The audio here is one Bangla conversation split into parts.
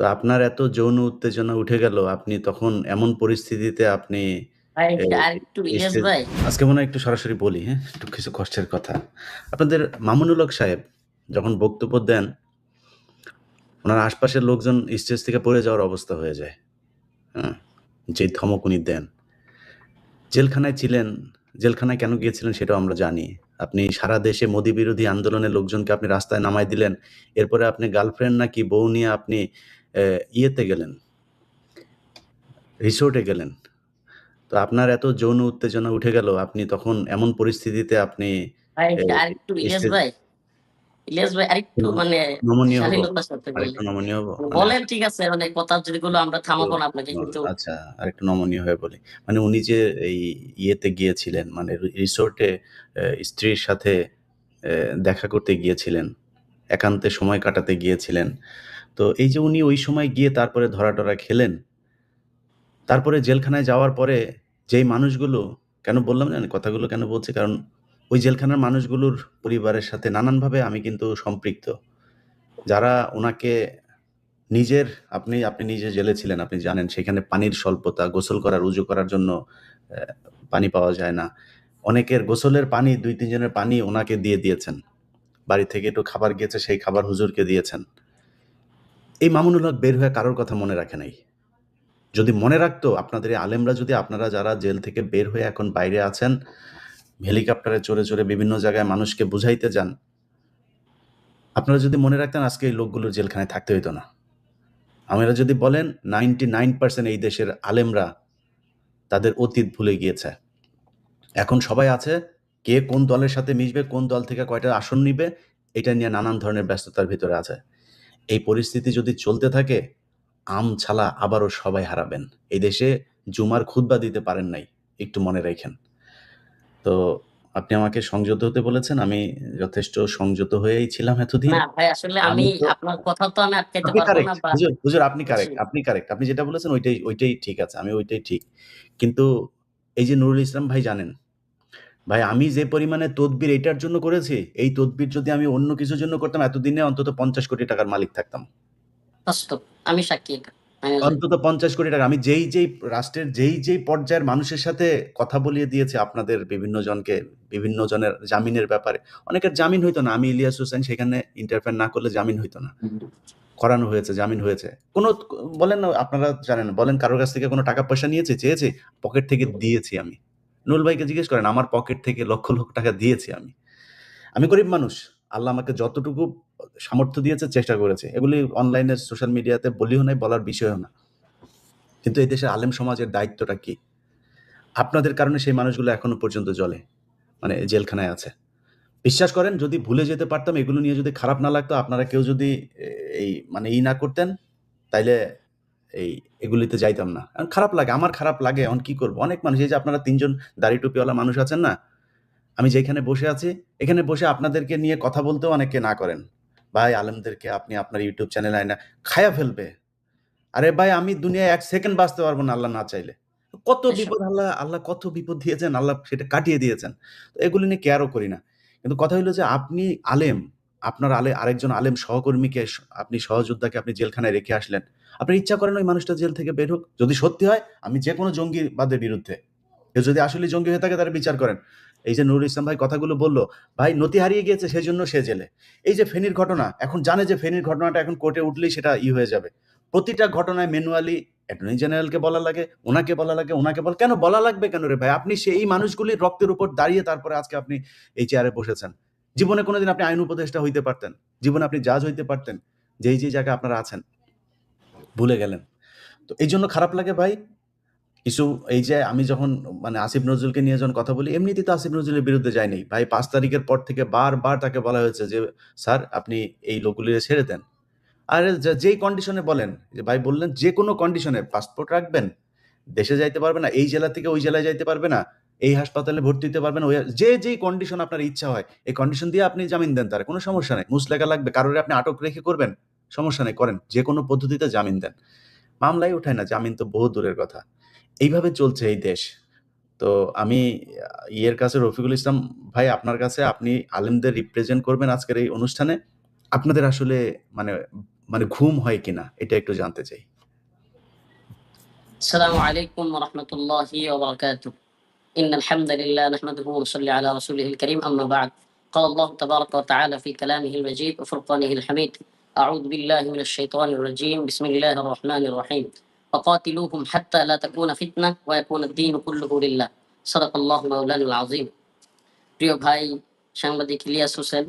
তো আপনার এত যৌন উত্তেজনা উঠে গেল, আপনি তখন এমন পরিস্থিতিতে আপনি আজকে মনে হয় একটু সরাসরি বলি, হ্যাঁ? একটু কিছু কষ্টের কথা। আপনাদের মামুনুল হক সাহেব যখন বক্তব্য দেন, ওনার আশপাশের লোকজন স্টেজ থেকে পড়ে যাওয়ার অবস্থা হয়ে যায়। হ্যাঁ? যে ধমক উনি দেন। জেলখানায় ছিলেন, জেলখানায় কেন গিয়েছিলেন সেটাও আমরা জানি। আপনি সারা দেশে মোদী বিরোধী আন্দোলনের লোকজনকে আপনি রাস্তায় নামায় দিলেন। এরপরে আপনি গার্লফ্রেন্ড নাকি বউ নিয়ে আপনি ইয়েতে গেলেন রিসোর্টে গেলেন। তো আপনার এত যৌন উত্তেজনা উঠে গেল, আপনি তখন এমন পরিস্থিতিতে আপনি ভাই এই আরেকটু ইলিয়াস ভাই ইলিয়াস ভাই আরেকটু মানে নমনীয় হব? বলেন ঠিক আছে কথা যেগুলো আমরা থামাবো না আপনাকে কিন্তু আচ্ছা আরেকটু নমনীয় হয়ে বলি। মানে উনি যে এই ইয়েতে গিয়েছিলেন মানে রিসোর্টে স্ত্রীর সাথে দেখা করতে গিয়েছিলেন। একান্তে সময় কাটাতে গিয়েছিলেন। তো এই যে উনি ওই সময় গিয়ে তারপরে ধরা-টরা খেলেন। তারপরে জেলখানায় যাওয়ার পরে যেই মানুষগুলো কেন বললাম জানেন? কথাগুলো কেন বলছি? কারণ ওই জেলখানার মানুষগুলোর পরিবারের সাথে নানানভাবে আমি কিন্তু সম্পৃক্ত। যারা ওনাকে নিজের আপনি আপনি নিজে জেলে ছিলেন, আপনি জানেন সেখানে পানির স্বল্পতা, গোসল করার, উজু করার জন্য পানি পাওয়া যায় না। অনেকের গোসলের পানি দুই তিনজনের পানি ওনাকে দিয়ে দিয়েছেন। বাড়ি থেকে একটু খাবার গিয়েছে, সেই খাবার হুজুরকে দিয়েছেন। এই মামুনুল হক বের হয়ে কারোর কথা মনে রাখে নাই। যদি মনে রাখতো আপনাদের এই আলেমরা যদি আপনারা যারা জেল থেকে বের হয়ে এখন বাইরে আছেন, হেলিকপ্টারে চড়ে, চড়ে বিভিন্ন জায়গায় মানুষকে বুঝাইতে যান। আপনারা যদি মনে রাখতেন আজকে এই লোকগুলো জেলখানায় থাকতে হইতো না। আমরা যদি বলেন 99% এই দেশের আলেমরা তাদের অতীত ভুলে গিয়েছে। এখন সবাই আছে কে কোন দলের সাথে মিশবে, কোন দল থেকে কয়টা আসন নিবে, এটা নিয়ে নানান ধরনের ব্যস্ততার ভিতরে আছে। এই পরিস্থিতি যদি চলতে থাকে, আম ছালা আবারও সবাই হারাবেন। এই দেশে জুমার খুতবা দিতে পারেন নাই। একটু মনে রাইখেন। তো আপনি আমাকে সংযত হতে বলেছেন। আমি যথেষ্ট সংযত হয়েই ছিলাম এতদিন। না ভাই আসলে আমি আপনার কথা তো আমি আটকাইতে আপনি না হুজুর, হুজুর আপনি কারেক্ট, আপনি কারেক্ট। আপনি যেটা বলেছেন ওইটাই, ওইটাই ঠিক আছে। আমি ওইটাই ঠিক। কিন্তু এই যে নুরুল ইসলাম ভাই জানেন, ভাই আমি যে পরিমাণে তদবির এটার জন্য করেছি, এই তদবির যদি আমি অন্য কিছুর জন্য করতাম এতদিনে অন্তত ৫০ কোটি টাকার মালিক থাকতাম। আমি সাক্ষী জানি। অন্তত ৫০ কোটি টাকা। আমি যেই, যেই রাষ্ট্রের যেই, যেই পর্যায়ের মানুষের সাথে কথা বলিয়ে দিয়েছি আপনাদের বিভিন্ন জনকে, বিভিন্ন জনের জামিনের ব্যাপারে। অনেকের জামিন হইতো না। আমি ইলিয়াস হোসেন সেখানে ইন্টারফেয়ার না করলে জামিন হইতো না। করানো হয়েছে, জামিন হয়েছে। কোন বলেন না আপনারা জানেন, বলেন কারোর কাছ থেকে কোনো টাকা পয়সা নিয়েছি, চেয়েছি? পকেট থেকে দিয়েছি আমি। নুরুল ভাইকে জিজ্ঞেস করেন আমার পকেট থেকে লক্ষ, লক্ষ টাকা দিয়েছি আমি। আমি গরিব মানুষ। আল্লাহ আমাকে যতটুকু সামর্থ্য দিয়েছে চেষ্টা করেছে এগুলি অনলাইনে সোশ্যাল মিডিয়াতে বলিও নাই, বলার বিষয়ও না। কিন্তু এই দেশের আলেম সমাজের দায়িত্বটা কি? আপনাদের কারণে সেই মানুষগুলো এখনও পর্যন্ত জ্বলে। মানে জেলখানায় আছে। বিশ্বাস করেন যদি ভুলে যেতে পারতাম, এগুলো নিয়ে যদি খারাপ না লাগতো, আপনারা কেউ যদি এই মানে ই না করতেন, তাইলে এই এগুলিতে যাইতাম না। এখন খারাপ লাগে, আমার খারাপ লাগে। এখন কি করব? অনেক মানুষ এই যে আপনারা ৩ জন দাড়ি টুপিওয়ালা মানুষ আছেন না? আমি যেখানে বসে আছি, এখানে বসে আপনাদেরকে নিয়ে কথা বলতেও অনেকে না করেন। ভাই আলেমদেরকে আপনি আপনার ইউটিউব চ্যানেলে আইনা খাইয়া ফেলবে। আরে ভাই আমি দুনিয়ায় এক সেকেন্ড বাঁচতে পারব না আল্লাহ না চাইলে। কত বিপদ আল্লাহ, আল্লাহ কত বিপদ দিয়েছেন, আল্লাহ সেটা কাটিয়ে দিয়েছেন। তো এগুলি নিয়ে কেয়ারও করি না। কিন্তু কথা হইল যে আপনি আলেম, আপনার আলে আরেকজন আলেম সহকর্মীকে আপনি সহযোদ্ধাকে আপনি জেলখানায় রেখে আসলেন। আপনার ইচ্ছা করেন ওই মানুষটা জেল থেকে বের হোক? যদি সত্যি হয় আমি যেকোনো জঙ্গিবাদের বিরুদ্ধে। কেউ যদি আসলে জঙ্গি হয়ে থাকে তাহলে বিচার করেন। এই যে নুরুল ইসলাম ভাই কথাগুলো বলল ভাই নতি হারিয়ে গিয়েছে সেজন্য সে জেলে। এই যে ফেনীর ঘটনা, এখন জানে যে ফেনীর ঘটনাটা এখন কোর্টে উঠলেই সেটা ই হয়ে যাবে। প্রতিটা ঘটনায় ম্যানুয়ালি অ্যাটর্নি জেনারেলকে বলা লাগে, ওনাকে বলা লাগে, ওনাকে বলা কেন বলা লাগবে কেন রে ভাই? আপনি সেই মানুষগুলির রক্তের উপর দাঁড়িয়ে তারপরে আজকে আপনি এই চেয়ারে বসেছেন। জীবনে কোনোদিন আপনি আইন উপদেষ্টা হইতে পারতেন। জীবনে আপনি জাজ হইতে পারতেন। যেই, যেই জায়গায় আপনারা আছেন। ভুলে গেলেন। তো এই জন্য খারাপ লাগে ভাই। কিছু এই যে আমি যখন মানে আসিফ নজরুলকে নিয়ে যখন কথা বলি, এমনিতেই তো আসিফ নজরুলের বিরুদ্ধে যায়নি ভাই পাঁচ তারিখের পর থেকে বারবার তাকে বলা হয়েছে যে, "স্যার আপনি এই লোকগুলি ছেড়ে দেন।" আর যেই কন্ডিশনে বলেন, যে ভাই বললেন যে কোনো কন্ডিশনে পাসপোর্ট রাখবেন, দেশে যাইতে পারবে না, এই জেলা থেকে ওই জেলায় যাইতে পারবে না, এই হাসপাতালে ভর্তি হতে পারবেন। ওই যে যেই কন্ডিশন আপনার ইচ্ছা হয়, এই কন্ডিশন দিয়ে আপনি জামিন দেন তার, কোনো সমস্যা নেই। মুসলেখা লাগবে, কারোর আপনি আটক রেখে করবেন, সমস্যা নেই, করেন। যে কোনো পদ্ধতিতে জামিন দেন। মামলাই ওঠায় না, জামিন তো বহু দূরের কথা। এইভাবে চলছে এই দেশ। তো আমি ইয়ের কাছে রফিকুল ইসলাম ভাই, আপনার কাছে আপনি আলেমদের রিপ্রেজেন্ট করবেন আজকের এই অনুষ্ঠানে। আপনাদের আসলে মানে মানে ঘুম হয় কিনা, এটা একটু জানতে চাই। আসসালামু আলাইকুম রহমতুল্লাহ إن الحمد لله نحمده ونصلي على رسوله الكريم أما بعد قال الله تبارك وتعالى في كلامه المجيد وفرقانه الحميد أعوذ بالله من الشيطان الرجيم بسم الله الرحمن الرحيم وقاتلوهم حتى لا تكون فتنة ويكون الدين كله لله صدق الله مولانا العظيم প্রিয় ভাই সাংবাদিক ইলিয়াস হোসেন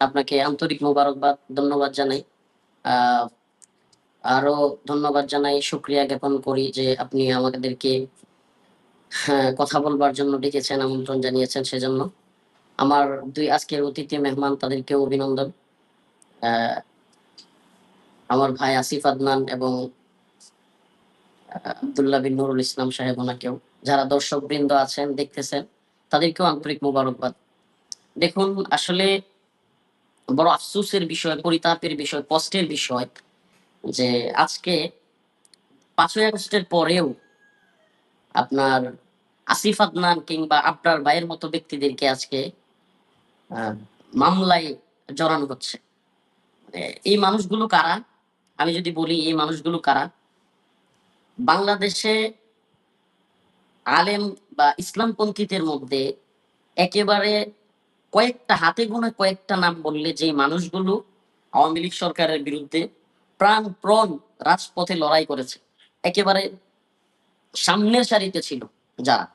আপনাকে আন্তরিক মোবারকবাদ ধন্যবাদ জানাই আহ, আরো ধন্যবাদ জানাই শুক্রিয়া জ্ঞাপন করি যে আপনি আমাদেরকে হ্যাঁ, কথা বলবার জন্য ডেকেছেন, আমন্ত্রণ জানিয়েছেন সেজন্য। আমার দুই আজকের অতিথি মেহমান তাদেরকেও অভিনন্দন। আমার ভাই আসিফ আদনান এবং আব্দুল্লাহ বিন নুরুল ইসলাম সাহেব ওনাকেও। যারা দর্শক বৃন্দ আছেন, দেখতেছেন, তাদেরকেও আন্তরিক মোবারকবাদ। দেখুন, আসলে বড় আফসোসের বিষয়, পরিতাপের বিষয়, কষ্টের বিষয় যে আজকে পাঁচই আগস্টের পরেও আপনার আসিফ আদনান কিংবা আপনার ভাইয়ের মতো ব্যক্তিদেরকে আজকে মামলায় জড়ানো হচ্ছে। মানে এই মানুষগুলো কারা? আমি যদি বলি, এই মানুষগুলো কারা? বাংলাদেশে আলেম বা ইসলামপন্থীদের মধ্যে একেবারে কয়েকটা হাতে গোনা কয়েকটা নাম বললে যে মানুষগুলো আওয়ামী লীগ সরকারের বিরুদ্ধে প্রাণ প্রণ রাজপথে লড়াই করেছে, একেবারে সামনের সারিতে ছিল যারা।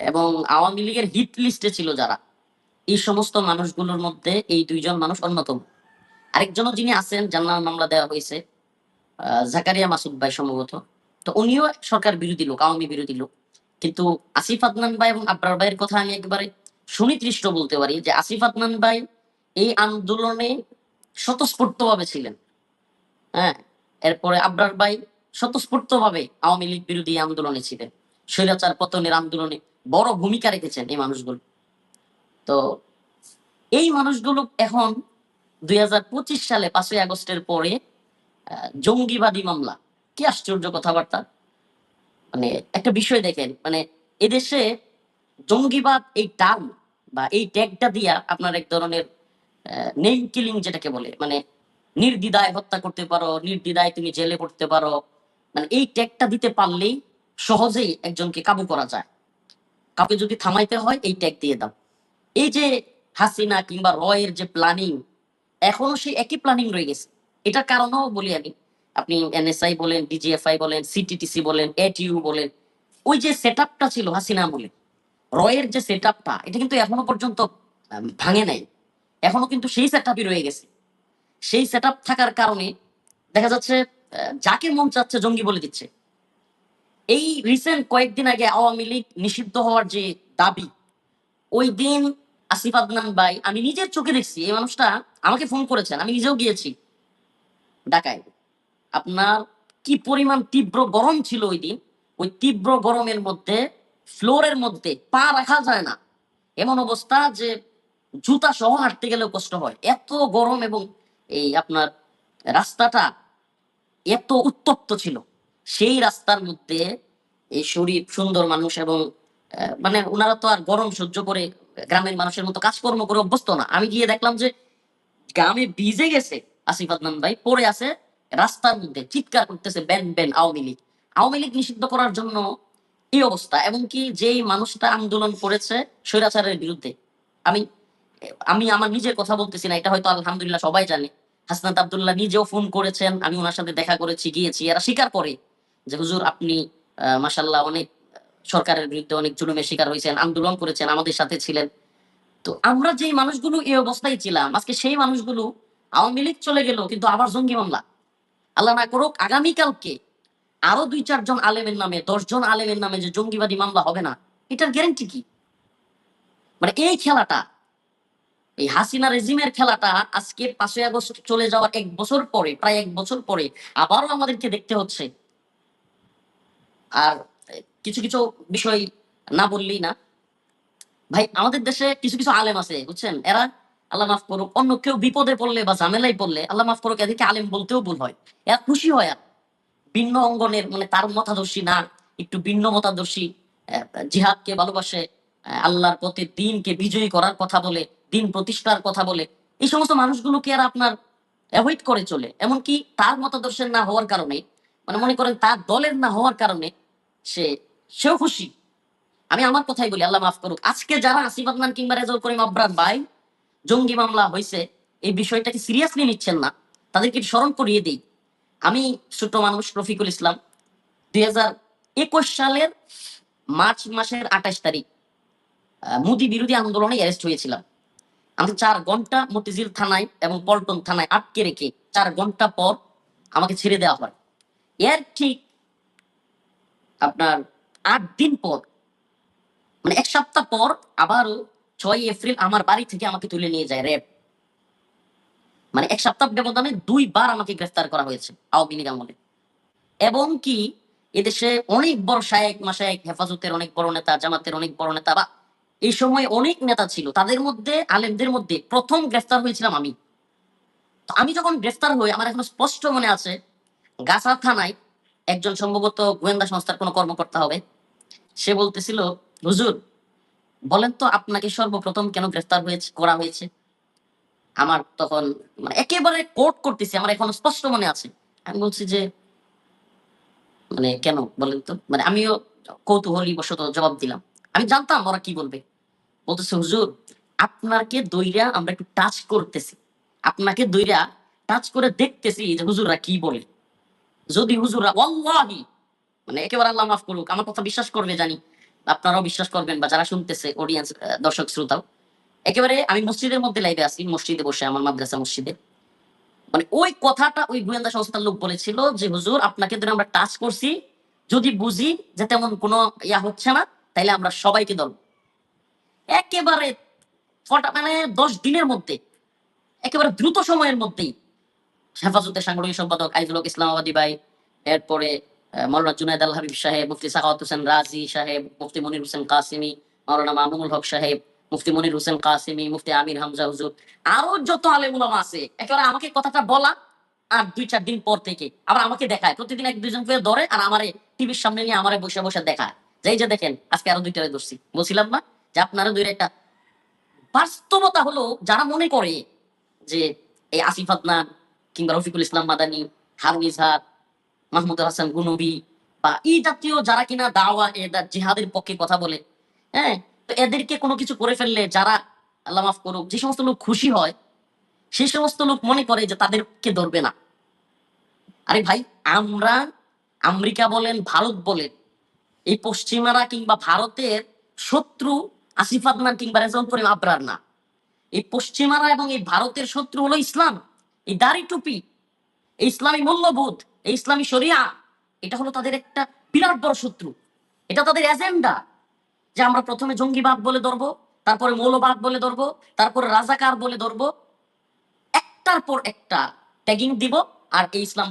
এবং আওয়ামী লীগের হিট লিস্টে ছিল যারা। এই সমস্ত মানুষগুলোর মধ্যে এই দুইজন মানুষ অন্যতম। আরেকজনও যিনি আছেন, যার মামলা দেওয়া হয়েছে জাকারিয়া মাসুদ ভাই সম্ভবত। তো উনিও সরকার বিরোধী লোক, আওয়ামী বিরোধী লোক। কিন্তু আসিফ আদনান ভাই এবং আব্রার ভাইয়ের কথা আমি একেবারে সুনির্দিষ্ট বলতে পারি যে আসিফ আদনান ভাই এই আন্দোলনে স্বতঃস্ফূর্তভাবে ছিলেন। হ্যাঁ এরপরে আবরার ভাই স্বতঃস্ফূর্তভাবে আওয়ামী লীগ বিরোধী আন্দোলনে ছিলেন। স্বৈরাচার পতনের আন্দোলনে বড় ভূমিকা রেখেছেন এই মানুষগুলো। তো এই মানুষগুলো এখন দুই সালে পাঁচই আগস্টের পরে জঙ্গিবাদী মামলা। কি আশ্চর্য কথাবার্তা। মানে একটা বিষয় দেখেন মানে এদেশে জঙ্গিবাদ এই টার্ম বা এই ট্যাগটা দিয়া আপনার এক ধরনের নেম কিলিং যেটাকে বলে মানে নির্দ্বিধায় হত্যা করতে পারো, নির্দ্বিধায় তুমি জেলে পড়তে পারো মানে এই ট্যাগটা দিতে পারলেই সহজেই একজনকে কাবু করা যায়। কাউকে যদি থামাইতে হয়, এই ট্যাগ দিয়ে দাও। এই যে হাসিনা কিংবা রয়ের যে প্ল্যানিং এখনও সেই একই প্ল্যানিং রয়ে গেছে। এটার কারণও বলি আমি। আপনি এনএসআই বলেন ডিজিএফআই বলেন সিটিটিসি বলেন এটিইউ বলেন, ওই যে সেট ছিল হাসিনা বলে, রয়ের যে সেট এটা কিন্তু এখনও পর্যন্ত ভাঙে নাই। এখনও কিন্তু সেই সেট রয়ে গেছে। সেই সেট থাকার কারণে দেখা যাচ্ছে যাকে মন চাচ্ছে জঙ্গি বলে দিচ্ছে। এই রিসেন্ট কয়েকদিন আগে আওয়ামী লীগ নিষিদ্ধ হওয়ার যে দাবি, ওই দিন আসিফ আদনান ভাই, আমি নিজের চোখে দেখছি, এই মানুষটা আমাকে ফোন করেছেন, আমি নিজেও গিয়েছি ঢাকায়। আপনার কি পরিমাণ তীব্র গরম ছিল ওই দিন? ওই তীব্র গরমের মধ্যে, ফ্লোরের মধ্যে পা রাখা যায় না। এমন অবস্থা যে জুতা সহ হাঁটতে গেলেও কষ্ট হয়। এত গরম এবং এই আপনার রাস্তাটা এত উত্তপ্ত ছিল। সেই রাস্তার মধ্যে এই শরীর সুন্দর মানুষ এবং মানে ওনারা তো আর গরম সহ্য করে গ্রামের মানুষের মতো কাজকর্ম করে অভ্যস্ত না। আমি গিয়ে দেখলাম যে গ্রামে ভিজে গেছে আসিফ আদনান ভাই, পড়ে আছে রাস্তার মধ্যে, চিৎকার করতেছে, ব্যান ব্যান, আওয়ামী লীগ। আওয়ামী লীগ নিষিদ্ধ করার জন্য এই অবস্থা? এবং কি যেই মানুষটা আন্দোলন করেছে স্বৈরাচারের বিরুদ্ধে, আমি আমি আমার নিজের কথা বলতেছি না, এটা হয়তো আলহামদুলিল্লাহ সবাই জানে। হাসনাত আব্দুল্লাহ নিজেও ফোন করেছেন, আমি ওনার সাথে দেখা করেছি, গিয়েছি। এরা স্বীকার করে যে, হুজুর, আপনি মাসাল্লাহ অনেক, সরকারের বিরুদ্ধে অনেক জুলুমের শিকার হয়েছেন, আন্দোলন করেছেন, আমাদের সাথে ছিলেন। তো আমরা যেই মানুষগুলো এই অবস্থায় ছিলাম, আজকে সেই মানুষগুলো আওয়ামী লীগ চলে গেল, কিন্তু আবার জঙ্গি মামলা। আল্লাহ না করুক, আগামীকালকে আরও দুই চারজন আলেমের নামে দশজন আলেমের নামে যে জঙ্গিবাদী মামলা হবে না, এটার গ্যারেন্টি কি? মানে এই খেলাটা এই হাসিনা রেজিমের খেলাটা আজকে পাঁচই আগস্ট চলে যাওয়ার এক বছর পরে, প্রায় এক বছর পরে আবারও আমাদেরকে দেখতে হচ্ছে। আর কিছু কিছু বিষয় না বললেই না। ভাই, আমাদের দেশে কিছু কিছু আলেম আছে, বুঝছেন? এরা, আল্লাহ মাফ করুক, অন্য কেউ বিপদে পড়লে বা ঝামেলায় পড়লে আল্লাহ মাফ করুক, এদেরকে আলেম বলতেও ভুল হয়। এরা খুশি হয় আর। ভিন্ন অঙ্গনের মানে তার মতাদর্শী না, একটু ভিন্ন মতাদর্শী জিহাদকে ভালোবাসে আল্লাহর পথে, দিনকে বিজয়ী করার কথা বলে দিন প্রতিষ্ঠার কথা বলে, এই সমস্ত মানুষগুলোকে আর আপনার অ্যাভয়েড করে চলে। এমনকি তার মতাদর্শের না হওয়ার কারণে মানে মনে করেন তার দলের না হওয়ার কারণে সে, সেও খুশি। আমি আমার কথাই বলি, আল্লাহ মাফ করুক। আজকে যারা আসিফ আদনান কিংবা রেজল করিম আব্রার ভাই, জঙ্গি মামলা হয়েছে, এই বিষয়টাকে সিরিয়াসলি নিচ্ছেন না। তাদেরকে স্মরণ করিয়ে দিই। আমি ছোট মানুষ, রফিকুল ইসলাম, দুই হাজার একুশ সালের মার্চ মাসের আঠাশ তারিখ মোদি বিরোধী আন্দোলনে অ্যারেস্ট হয়েছিলাম। আমি চার ঘণ্টা মতিঝিল থানায় এবং পল্টন থানায় আটকে রেখে চার ঘণ্টা পর আমাকে ছেড়ে দেওয়া হয়। এর ঠিক আপনার আট দিন পর মানে এক সপ্তাহ পর আবারও ছয় এপ্রিল আমার বাড়ি থেকে আমাকে তুলে নিয়ে যায় র্যাব। মানে এক সপ্তাহ ব্যবধানে দুইবার আমাকে গ্রেফতার করা হয়েছে আওয়ামী লীগ আমলে। এবং কি, এদেশে অনেক বড় শায়েক মাসায়েক হেফাজতের অনেক বড় নেতা, জামাতের অনেক বড় নেতা বা এই সময় অনেক নেতা ছিল, তাদের মধ্যে, আলেমদের মধ্যে প্রথম গ্রেফতার হয়েছিলাম আমি। আমি যখন গ্রেফতার হই, আমার এখনও স্পষ্ট মনে আছে, গাছা থানায় একজন সম্ভবত গোয়েন্দা সংস্থার কোনো কর্মকর্তা হবে, সে বলতেছিল, হুজুর, বলেন তো আপনাকে সর্বপ্রথম কেন গ্রেফতার হয়েছে, করা হয়েছে? আমার তখন মানে একেবারে কোর্ট করতেছি, আমার এখন স্পষ্ট মনে আছে। আমি বলছি যে মানে কেন, বলেন তো? মানে আমিও কৌতূহলী বশত জবাব দিলাম। আমি জানতাম ওরা কি বলবে। বলতেছে, হুজুর, আপনাকে দইরা আমরা একটু টাচ করতেছি। আপনাকে দইরা টাচ করে দেখতেছি যে হুজুররা কি বলে। যদি হুজুররা, ওয়াল্লাহি! মানে একেবারে আল্লাহ মাফ করুক, আমার কথা বিশ্বাস করবে জানি আপনারাও বিশ্বাস করবেন বা যারা শুনতেছে অডিয়েন্স দর্শক, শ্রোতাও। একেবারে আমি মসজিদের মধ্যে লাইভে আছি, মসজিদে বসে, আমার মাদ্রাসা মসজিদে। মানে ওই কথাটা ওই গোয়েন্দা সংস্থার লোক বলেছিল যে, হুজুর, আপনাকে ধরে আমরা টাচ করছি, যদি বুঝি যে তেমন কোনো ইয়া হচ্ছে না, তাইলে আমরা সবাইকে দল একেবারে মানে দশ দিনের মধ্যে একেবারে দ্রুত সময়ের মধ্যেই হেফাজতের সাংগঠনিক সম্পাদক আইজুল হক ইসলামাবাদী ভাই এরপরে আহ, মাওলানা জুনায়দ আল হাবিব সাহেব মুফতি সাখাওয়াত হোসেন রাজি সাহেব মুফতি মনির হোসেন কাসিমি মাওলানা মামুনুল হক সাহেব মুফতি মনির হোসেন কাসিমি মুফতি আমির হামজা হুজুর আরও যত আলেম উলামা আছে একেবারে আমাকে কথাটা বলা আর দুই চার দিন পর থেকে আবার আমাকে দেখায়। প্রতিদিন এক দুজন করে ধরে আর আমারে টিভির সামনে নিয়ে আমারে বসে বসে দেখায়। যে এই যে দেখেন আজকে আরও দুইটারে ধরছি। বলছিলাম না? যে আপনারা দুইটা একটা বাস্তবতা হলো যারা মনে করে যে এই আসিফ আদনান কিংবা রফিকুল ইসলাম মাদানি, হারুন ইজহার, মাহমুদ হাসান গুনবি বা এই জাতীয় যারা কিনা দাওয়া, এ জিহাদের পক্ষে কথা বলে হ্যাঁ? তো এদেরকে কোনো কিছু করে ফেললে যারা, আল্লাহ মাফ করুক, যে সমস্ত লোক খুশি হয় সেই সমস্ত লোক মনে করে যে তাদেরকে ধরবে না। আরে ভাই, আমরা আমেরিকা বলেন, ভারত বলেন, এই পশ্চিমারা কিংবা ভারতের শত্রু আসিফ আদনান কিংবা রেজাউল করিম আবরার না। এই পশ্চিমারা এবং এই ভারতের শত্রু হলো ইসলাম। এই দাড়ি টুপি, এই ইসলামী মূল্যবোধ, এই ইসলামী শরিয়া, এটা হলো তাদের একটা বিরাট বড় শত্রু। এটা তাদের এজেন্ডা যে আমরা প্রথমে জঙ্গিবাদ বলে ধরবো, তারপরে মৌলবাদ বলে ধরবো, তারপরে রাজাকার বলে ধরবো, একটার পর একটা ট্যাগিং দিব আর এই ইসলাম